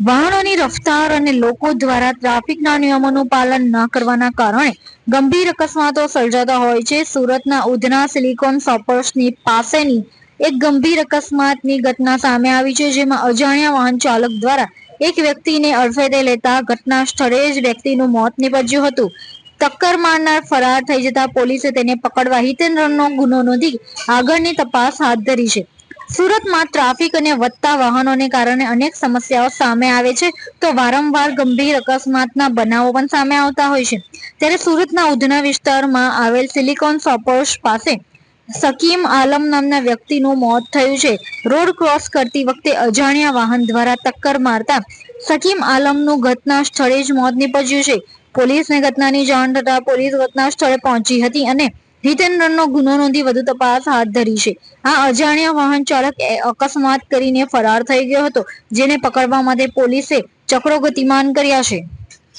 વાહનોની રફતાર અને લોકો દ્વારા ટ્રાફિકના નિયમોનું પાલન ન કરવાના કારણે ગંભીર અકસ્માતો સર્જાતા હોય છે. સુરતના ઉધના સિલિકોન સોપર્સની પાસેની એક ગંભીર અકસ્માતની ઘટના સામે આવી છે, જેમાં અજાણ્યા વાહન ચાલક દ્વારા એક વ્યક્તિને અડફેટે લેતા ઘટના સ્થળે જ વ્યક્તિનું મોત નીપજ્યું હતું. ટક્કર મારનાર ફરાર થઈ જતા પોલીસે તેને પકડવા હિતેન્દ્રનો ગુનો નોંધી આગળની તપાસ હાથ ધરી છે. સુરતમાં ટ્રાફિક અને વધતા વાહનોને કારણે અનેક સમસ્યાઓ સામે આવે છે. તો વારંવાર ગંભીર અકસ્માતના બનાવો પણ સામે આવતા હોય છે. ત્યારે સુરતના ઉધના વિસ્તારમાં આવેલ સિલિકોન સોપર્સ પાસે સકીમ આલમ નામના વ્યક્તિનું મોત થયું છે. રોડ ક્રોસ કરતી વખતે અજાણ્યા વાહન દ્વારા ટક્કર મારતા સકીમ આલમનું ઘટના સ્થળે જ મોત નીપજ્યું છે. પોલીસને ઘટનાની જાણ થતાં પોલીસ ઘટના સ્થળે પહોંચી હતી અને રનનો ગુનો નોંધી વધુ તપાસ હાથ ધરી છે. આ અજાણ્યા વાહન ચાલક અકસ્માત કરીને ફરાર થઈ ગયો હતો, જેને પકડવા માટે પોલીસે ચક્રો ગતિમાન કર્યા છે.